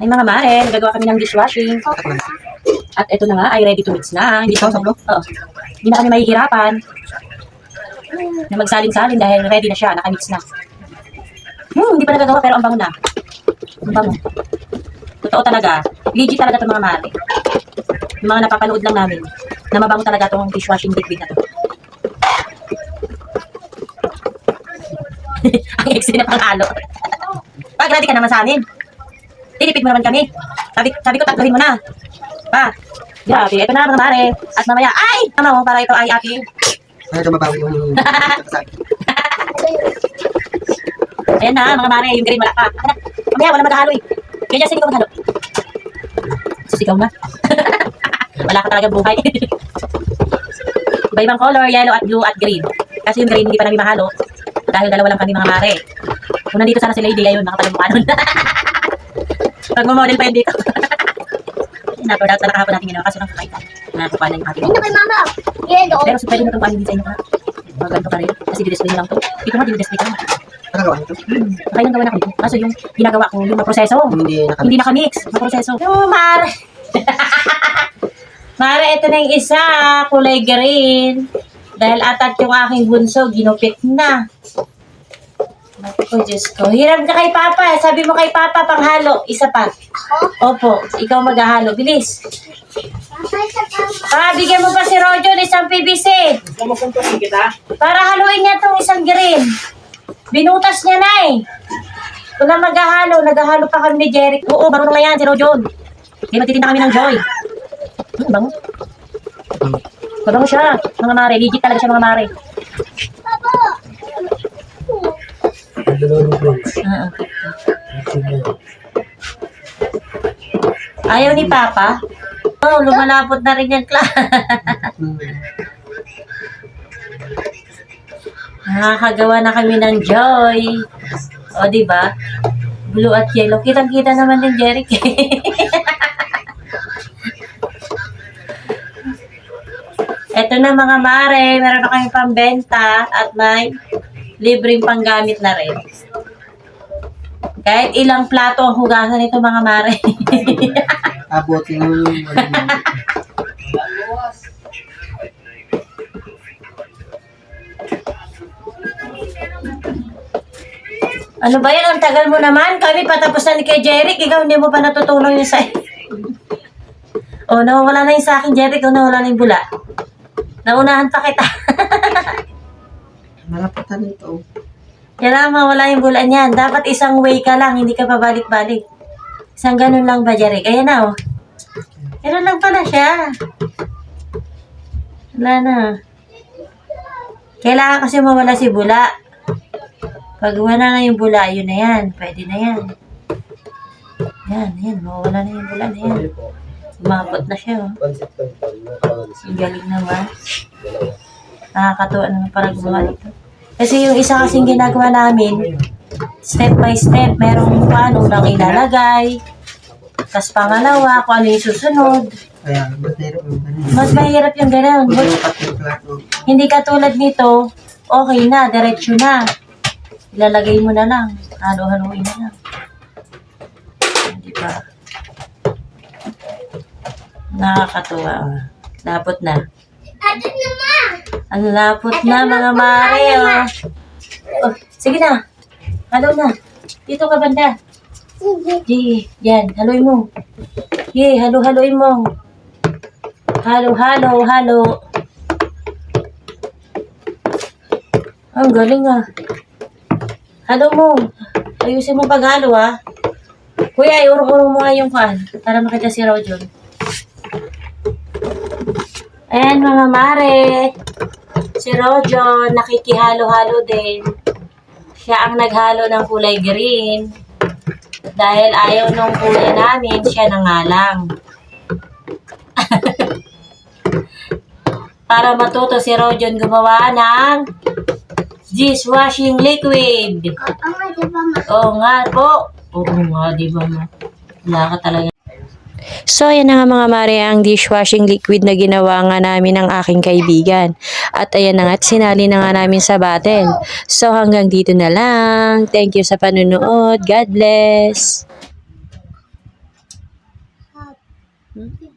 Ay mga mare, nagagawa kami ng dishwashing. At ito na nga, ay ready to mix na. Hindi pa, sablo? Oo. Hindi na kami mahihirapan na magsalin-salin dahil ready na siya, nakamix na. Hmm, hindi pa nagagawa pero ang bango na. Ang bango. Totoo talaga. Legit talaga itong mga mare. Yung mga napapanood lang namin na mabango talaga itong dishwashing liquid na to. ang ex na panghalo. Pag ready ka naman sa amin. Tinipid mo naman kami. Sabi, sabi ko, tatlohin mo na. Pa, grabe. Ito na mga mare. At mamaya, ay! Tama mo, para ito ay ating Para dumabawi yung sabi. Ayan na, mga mare, yung green wala pa. Mamaya, wala maghahalo eh. Kaya dyan, sino ka maghalo? Sisigaw na. wala ka talaga buhay. Iba-ibang color, yellow at blue at green. Kasi yung green hindi pa namin mahalo. Dahil dalawa lang kami mga mare. Kung nandito sana si Lady, ayun, nakapalumukha nun. Pag model pa yun dito. Na-turn out sana kahapon natin ginawa kasi lang kumain tayo. Na yung ating. Ano kay mama? Yellow. Pero so, pwede na itong kuhanin design na. Maganda pa rin. Kasi di-display na lang to. Ito nga, di-display ka. Nakagawa nito. Kaya gawa na kami. Kaso yung ginagawa ko, yung proseso, Hindi nakagawa. hindi nakamix. Yung proseso. Yung mare. mare, ito na yung isa. Kulay green. Dahil atat yung aking bunso, ginupit na. Naku, Diyos ko. Hiram ka kay Papa. Sabi mo kay Papa, panghalo. Isa pa. Opo, ikaw maghahalo. Bilis. Tama. Ah, bigyan mo pa si Rojo ng isang PVC. Kumukuntusin kita. Para haluin niya itong isang green. Binutas niya na eh. Kung na maghahalo, naghahalo pa kami ni Jeric. Oo, marunong na yan si Rojon. Kaya magtitinda kami ng Joy. Hmm, bango. Mabango siya, mga mare. Legit talaga siya, mga mare. Ah, Ayaw ni Papa? Oh, lumalapot na rin yan, Cla. Nakakagawa na kami ng joy. O, di ba? Blue at yellow. Kitang-kita naman din, Jeric. Ito na mga mare, meron na kayong pambenta at may libreng panggamit na rin. Kahit ilang plato ang hugasan nito mga mare. Abot yung ano ba yan? Ang tagal mo naman. Kami patapos na ni kay Jeric. Ikaw hindi mo pa natutunan yung sa... oh, nawawala na yung sa akin, Jeric. Oh, nawala na yung bula. Naunahan pa kita. malapatan nito. Kailangan mawala yung bula niyan. Dapat isang way ka lang, hindi ka pabalik-balik. Isang ganun lang ba, Jeric? Ayan na, oh. Ganun lang pala siya. Wala na. Kailangan kasi mawala si bula. Pag wala na yung bula, yun na yan. Pwede na yan. Yan, yan. Mawala na yung bula na yan. Umabot na siya, oh. Ang galing naman. Nakakatuwa naman para gumawa nito. Kasi yung isa kasing ginagawa namin, step by step, merong paano unang ilalagay, tapos pangalawa, kung ano yung susunod. Kaya, mas nahirap yung ganun. Mas mahirap yung ganun. Hindi katulad nito, okay na, diretso na. Ilalagay mo na lang. Halo-haluin na lang. Hindi ba? Nakakatuwa. Lapot na. Ang lapot na mga mare, oh. oh. Sige na. Halo na. Dito ka banda. Sige. Sige, yan. Haluin mo. Sige, halo-haloin mo. Halo, halo, halo. Ang galing ah. Halo mo. Ayusin mo paghalo ah. Kuya, iurong-urong mo nga yung kan para makita si Rojon. Ayan mga mare. Si Rojon, nakikihalo-halo din. Siya ang naghalo ng kulay green. Dahil ayaw nung kuya namin, siya na nga lang. Para matuto si Rojon gumawa ng dishwashing liquid. Oo nga po. Oo nga, di ba ma? Wala ka talaga. So ayan na nga mga mare ang dishwashing liquid na ginawa nga namin ng aking kaibigan. At ayan na nga at sinali na nga namin sa batel. So hanggang dito na lang. Thank you sa panunood. God bless. Hmm?